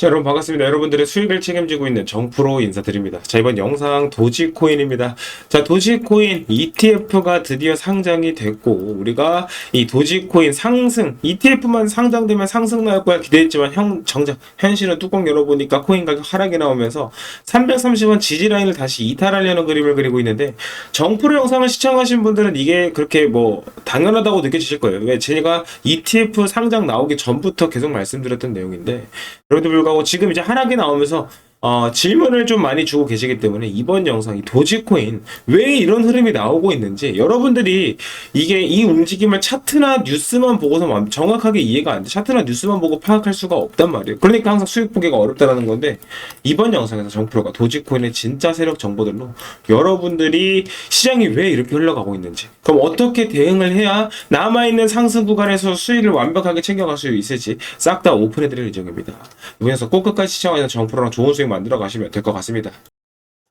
자, 여러분 반갑습니다. 여러분들의 수익을 책임지고 있는 정프로 인사드립니다. 자, 이번 영상 도지코인입니다. 자, 도지코인 ETF가 드디어 상장이 됐고, 우리가 이 도지코인 상승, ETF만 상장되면 상승 나올 거야 기대했지만, 형, 정작, 현실은 뚜껑 열어보니까 코인 가격 하락이 나오면서 330원 지지 라인을 다시 이탈하려는 그림을 그리고 있는데, 정프로 영상을 시청하신 분들은 이게 그렇게 뭐, 당연하다고 느껴지실 거예요. 왜? 제가 ETF 상장 나오기 전부터 계속 말씀드렸던 내용인데, 불 구하고 지금 이제 하락이 나오면서 어, 질문을 좀 많이 주고 계시기 때문에 이번 영상이 도지코인 왜 이런 흐름이 나오고 있는지 여러분들이 이게 이 움직임을 차트나 뉴스만 보고서 완- 정확하게 이해가 안 돼. 차트나 뉴스만 보고 파악할 수가 없단 말이에요. 그러니까 항상 수익 보기가 어렵다라는 건데 이번 영상에서 정프로가 도지코인의 진짜 세력 정보들로 여러분들이 시장이 왜 이렇게 흘러가고 있는지 그럼 어떻게 대응을 해야 남아있는 상승 구간에서 수익을 완벽하게 챙겨갈 수 있을지 싹 다 오픈해드릴 예정입니다. 이번에서 꼭 끝까지 시청하셔서 정프로랑 좋은 수익 만들어 가시면 될 것 같습니다.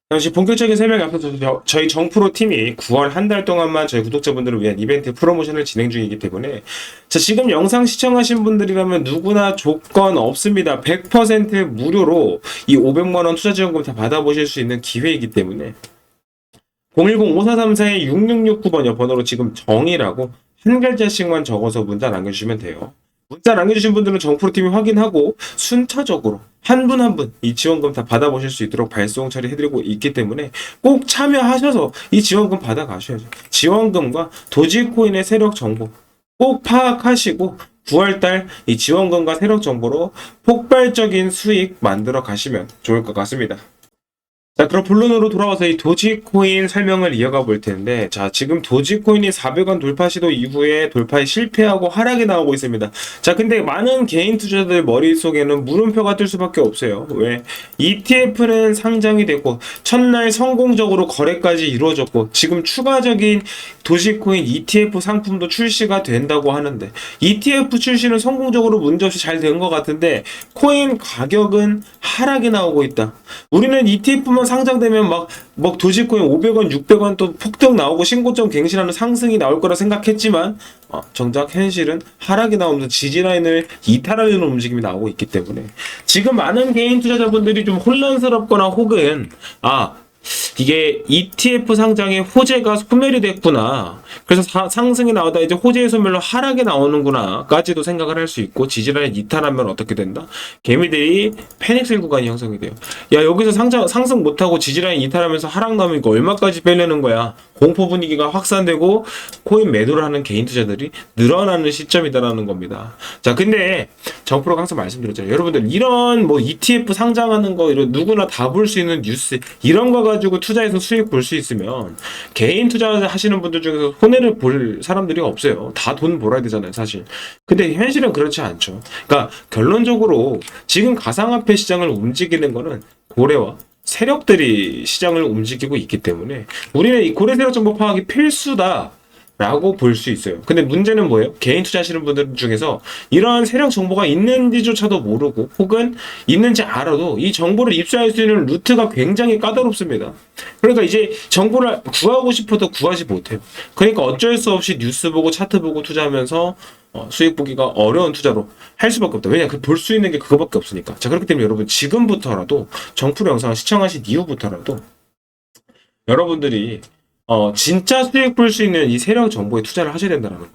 잠시 본격적인 설명에 앞서서 저- 저희 정프로 팀이 9월 한 달 동안만 저희 구독자분들을 위한 이벤트 프로모션을 진행 중이기 때문에 자 지금 영상 시청하신 분들이라면 누구나 조건 없습니다. 100% 무료로 이 500만 원 투자 지원금 다 받아보실 수 있는 기회이기 때문에 010-5434-6669번요 번호로 지금 정이라고 한 글자씩만 적어서 문자 남겨주시면 돼요. 문자 남겨주신 분들은 정프로팀이 확인하고 순차적으로 한 분 한 분 이 지원금 다 받아보실 수 있도록 발송 처리해드리고 있기 때문에 꼭 참여하셔서 이 지원금 받아가셔야죠. 지원금과 도지코인의 세력 정보 꼭 파악하시고 9월달 이 지원금과 세력 정보로 폭발적인 수익 만들어 가시면 좋을 것 같습니다. 자, 그럼 본론으로 돌아와서 이 도지코인 설명을 이어가 볼 텐데, 자, 지금 도지코인이 400원 돌파 시도 이후에 돌파에 실패하고 하락이 나오고 있습니다. 자, 근데 많은 개인 투자자들 머릿속에는 물음표가 뜰 수밖에 없어요. 왜? ETF는 상장이 됐고, 첫날 성공적으로 거래까지 이루어졌고, 지금 추가적인 도지코인 ETF 상품도 출시가 된다고 하는데, ETF 출시는 성공적으로 문제없이 잘 된 것 같은데, 코인 가격은 하락이 나오고 있다. 우리는 ETF만 상장되면 막, 막 도지코인 500원, 600원 또 폭등 나오고 신고점 갱신하는 상승이 나올 거라 생각했지만, 어, 정작 현실은 하락이 나오면서 지지라인을 이탈하려는 움직임이 나오고 있기 때문에. 지금 많은 개인 투자자분들이 좀 혼란스럽거나 혹은 아 이게 ETF 상장의 호재가 소멸이 됐구나. 그래서 사- 상승이 나오다 이제 호재의 소멸로 하락이 나오는구나까지도 생각을 할 수 있고 지지라인 이탈하면 어떻게 된다? 개미들이 패닉셀 구간이 형성이 돼요. 야 여기서 상장 상승 못하고 지지라인 이탈하면서 하락 나오면 이거 얼마까지 빼려는 거야? 공포 분위기가 확산되고 코인 매도를 하는 개인 투자들이 늘어나는 시점이다라는 겁니다. 자 근데 정프로가 항상 말씀드렸잖아요. 여러분들 이런 뭐 ETF 상장하는 거 이런 누구나 다 볼 수 있는 뉴스 이런 거가 지고 투자해서 수익 볼 수 있으면 개인 투자 하시는 분들 중에서 손해를 볼 사람들이 없어요. 다 돈 벌어야 되잖아요, 사실. 근데 현실은 그렇지 않죠. 그러니까 결론적으로 지금 가상화폐 시장을 움직이는 거는 고래와 세력들이 시장을 움직이고 있기 때문에 우리는 이 고래 세력 정보 파악이 필수다. 라고 볼 수 있어요. 근데 문제는 뭐예요? 개인 투자하시는 분들 중에서 이러한 세력 정보가 있는지조차도 모르고 혹은 있는지 알아도 이 정보를 입수할 수 있는 루트가 굉장히 까다롭습니다. 그러니까 이제 정보를 구하고 싶어도 구하지 못해요. 그러니까 어쩔 수 없이 뉴스 보고 차트 보고 투자하면서 어, 수익 보기가 어려운 투자로 할 수밖에 없다. 왜냐? 그 볼 수 있는 게 그거밖에 없으니까. 자, 그렇기 때문에 여러분 지금부터라도 정프로 영상을 시청하신 이후부터라도 여러분들이 어, 진짜 수익 볼 수 있는 이 세력 정보에 투자를 하셔야 된다는 거.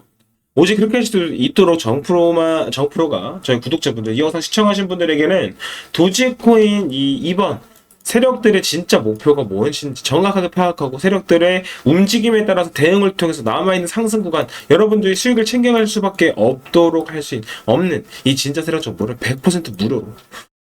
오직 그렇게 할 수 있도록 정프로마, 정프로가 저희 구독자분들, 이 영상 시청하신 분들에게는 도지코인 이 2번 세력들의 진짜 목표가 무엇인지 정확하게 파악하고 세력들의 움직임에 따라서 대응을 통해서 남아있는 상승 구간 여러분들이 수익을 챙겨갈 수밖에 없도록 할 수 없는 이 진짜 세력 정보를 100% 무료로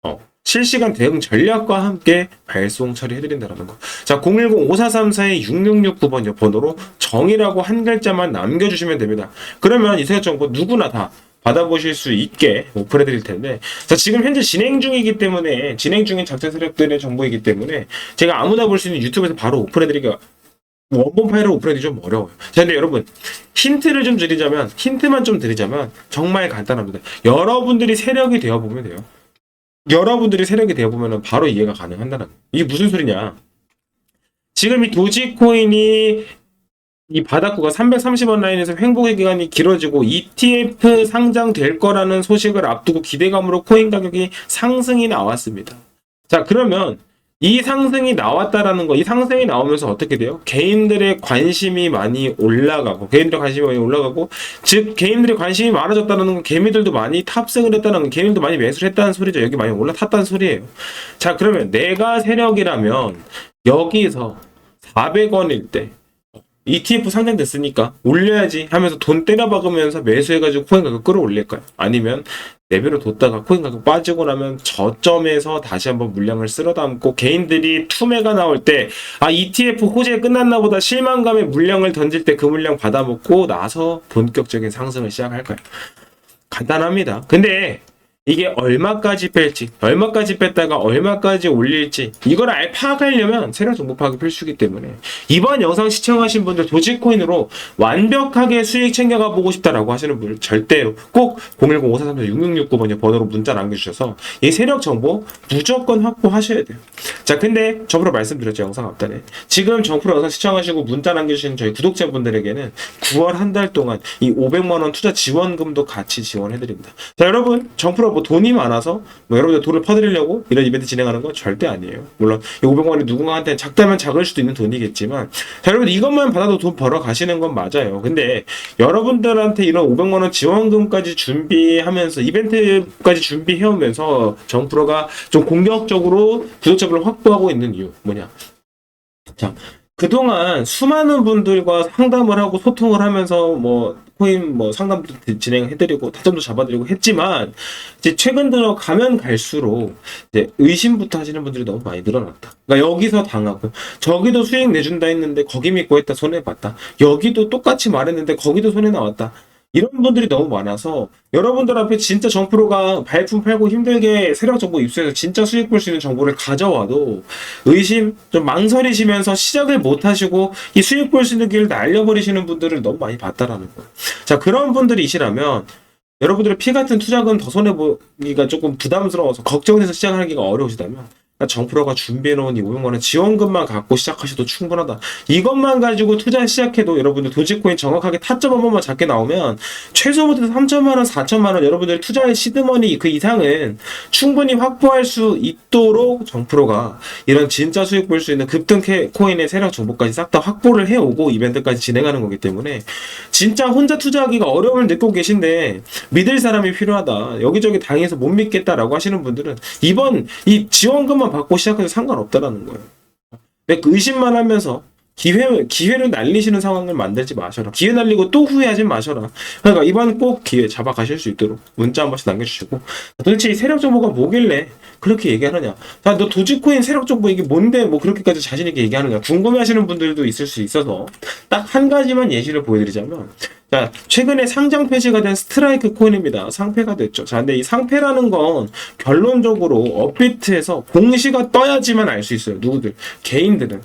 어, 실시간 대응 전략과 함께 발송 처리해드린다는 거. 자, 010-5434-6669번 번호로 정이라고 한 글자만 남겨주시면 됩니다. 그러면 이 세력 정보 누구나 다 받아보실 수 있게 오픈해 드릴 텐데 자 지금 현재 진행 중이기 때문에 진행 중인 작전 세력들의 정보이기 때문에 제가 아무나 볼 수 있는 유튜브에서 바로 오픈해 드리기가 원본 파일을 오픈하기 좀 어려워요. 자, 근데 여러분 힌트를 좀 드리자면 힌트만 좀 드리자면 정말 간단합니다. 여러분들이 세력이 되어 보면 돼요. 여러분들이 세력이 되어 보면 바로 이해가 가능한다는 거예요. 이게 무슨 소리냐? 지금 이 도지코인이 이 바닥구가 330원 라인에서 횡보의 기간이 길어지고 ETF 상장될 거라는 소식을 앞두고 기대감으로 코인 가격이 상승이 나왔습니다. 자, 그러면 이 상승이 나왔다라는 거, 이 상승이 나오면서 어떻게 돼요? 개인들의 관심이 많이 올라가고, 개인들의 관심이 많이 올라가고, 즉, 개인들의 관심이 많아졌다는 건 개미들도 많이 탑승을 했다는 건 개미들도 많이 매수를 했다는 소리죠. 여기 많이 올라탔다는 소리예요. 자, 그러면 내가 세력이라면 여기서 400원일 때 ETF 상장됐으니까 올려야지 하면서 돈 때려 박으면서 매수해가지고 코인 가격 끌어올릴까요? 아니면 레벨을 뒀다가 코인 가격 빠지고 나면 저점에서 다시 한번 물량을 쓸어 담고 개인들이 투매가 나올 때 아 ETF 호재 끝났나 보다 실망감에 물량을 던질 때 그 물량 받아먹고 나서 본격적인 상승을 시작할까요? 간단합니다. 근데 이게 얼마까지 뺄지, 얼마까지 뺐다가 얼마까지 올릴지, 이걸 알 파악하려면 세력 정보 파악이 필수이기 때문에 이번 영상 시청하신 분들 도지코인으로 완벽하게 수익 챙겨가 보고 싶다라고 하시는 분들 절대로 꼭 010-5434-6669번의 번호로 문자 남겨주셔서 이 세력 정보 무조건 확보하셔야 돼요. 자, 근데 저번에 말씀드렸죠, 영상 앞단에. 지금 정프로 영상 시청하시고 문자 남겨주신 저희 구독자분들에게는 9월 한 달 동안 이 500만 원 투자 지원금도 같이 지원해드립니다. 자, 여러분, 정프로 뭐 돈이 많아서 뭐 여러분들 돈을 퍼드리려고 이런 이벤트 진행하는 건 절대 아니에요. 물론 이 500만원이 누군가한테 작다면 작을 수도 있는 돈이겠지만 자, 여러분 이것만 받아도 돈 벌어 가시는 건 맞아요. 근데 여러분들한테 이런 500만원 지원금까지 준비하면서 이벤트까지 준비해오면서 정프로가 좀 공격적으로 구독자분을 확보하고 있는 이유 뭐냐? 자, 그동안 수많은 분들과 상담을 하고 소통을 하면서 뭐 코인 뭐 상담도 진행해드리고 타점도 잡아드리고 했지만 이제 최근 들어 가면 갈수록 이제 의심부터 하시는 분들이 너무 많이 늘어났다. 그러니까 여기서 당하고 저기도 수익 내준다 했는데 거기 믿고 했다 손해 봤다. 여기도 똑같이 말했는데 거기도 손해 나왔다. 이런 분들이 너무 많아서 여러분들 앞에 진짜 정프로가 발품 팔고 힘들게 세력 정보 입수해서 진짜 수익 볼 수 있는 정보를 가져와도 의심 좀 망설이시면서 시작을 못 하시고 이 수익 볼 수 있는 길을 날려버리시는 분들을 너무 많이 봤다라는 거예요. 자 그런 분들이시라면 여러분들의 피 같은 투자금 더 손해 보기가 조금 부담스러워서 걱정돼서 시작하기가 어려우시다면 정프로가 준비해놓은 이 500만원 지원금만 갖고 시작하셔도 충분하다. 이것만 가지고 투자 시작해도 여러분들 도지코인 정확하게 타점 한 번만 잡게 나오면 최소부터 3천만 원, 4천만 원 여러분들 투자의 시드머니 그 이상은 충분히 확보할 수 있도록 정프로가 이런 진짜 수익 볼 수 있는 급등 캐- 코인의 세력 정보까지 싹 다 확보를 해오고 이벤트까지 진행하는 거기 때문에 진짜 혼자 투자하기가 어려움을 느끼고 계신데 믿을 사람이 필요하다. 여기저기 당해서 못 믿겠다라고 하시는 분들은 이번 이 지원금만 받고 시작해도 상관없다라는 거예요. 그 의심만 하면서 기회, 기회를 날리시는 상황을 만들지 마셔라. 기회 날리고 또 후회하지 마셔라. 그러니까 이번 꼭 기회 잡아가실 수 있도록 문자 한 번씩 남겨주시고 도대체 이 세력 정보가 뭐길래 그렇게 얘기하느냐. 자, 너 도지코인 세력 정보 이게 뭔데 뭐 그렇게까지 자신있게 얘기하느냐. 궁금해 하시는 분들도 있을 수 있어서 딱 한 가지만 예시를 보여드리자면 자, 최근에 상장 폐지가 된 스트라이크 코인입니다. 상폐가 됐죠. 자, 근데 이 상폐라는 건 결론적으로 업비트에서 공시가 떠야지만 알 수 있어요. 누구들? 개인들은.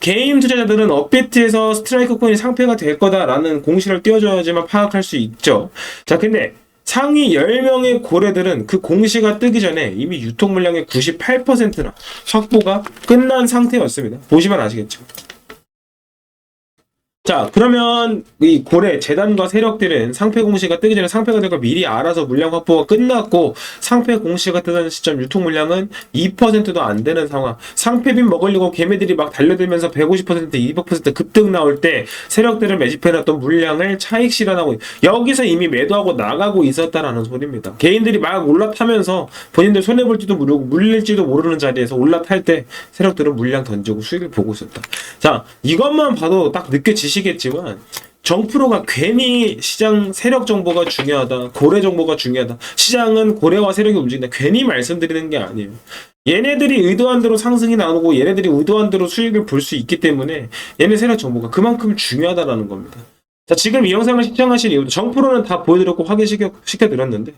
개인 투자자들 은 업비트에서 스트라이크 코인이 상폐가 될 거다라는 공시를 띄워줘야지만 파악할 수 있죠. 자, 근데 상위 10명의 고래들은 그 공시가 뜨기 전에 이미 유통 물량의 98%나 확보가 끝난 상태였습니다. 보시면 아시겠죠. 자, 그러면 이 고래 재단과 세력들은 상패 공시가 뜨기 전에 상패가 되고 미리 알아서 물량 확보가 끝났고 상패 공시가 뜨는 시점 유통 물량은 2%도 안 되는 상황. 상패빈 먹으려고 개미들이 막 달려들면서 150% 200% 급등 나올 때 세력들은 매집해놨던 물량을 차익 실현하고 여기서 이미 매도하고 나가고 있었다라는 소리입니다. 개인들이 막 올라타면서 본인들 손해 볼지도 모르고 물릴지도 모르는 자리에서 올라탈 때 세력들은 물량 던지고 수익을 보고 있었다. 자, 이것만 봐도 딱 느껴지시 겠지만 정프로가 괜히 시장 세력 정보가 중요하다, 고래 정보가 중요하다. 시장은 고래와 세력이 움직인다. 괜히 말씀드리는 게 아니에요. 얘네들이 의도한 대로 상승이 나오고 얘네들이 의도한 대로 수익을 볼 수 있기 때문에 얘네 세력 정보가 그만큼 중요하다라는 겁니다. 자, 지금 이 영상을 시청하신 이유도 정프로는 다 보여드렸고 확인시켜 시켜드렸는데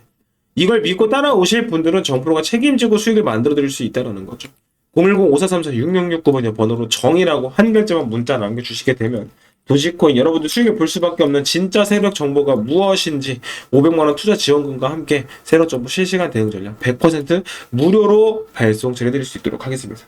이걸 믿고 따라오실 분들은 정프로가 책임지고 수익을 만들어 드릴 수 있다는 거죠. 010-5434-6669번의 번호로 정이라고 한 글자만 문자 남겨주시게 되면 도지코인 여러분들 수익을 볼 수밖에 없는 진짜 세력 정보가 무엇인지 500만원 투자 지원금과 함께 세력 정보 실시간 대응 전략 100% 무료로 발송 전해드릴 수 있도록 하겠습니다.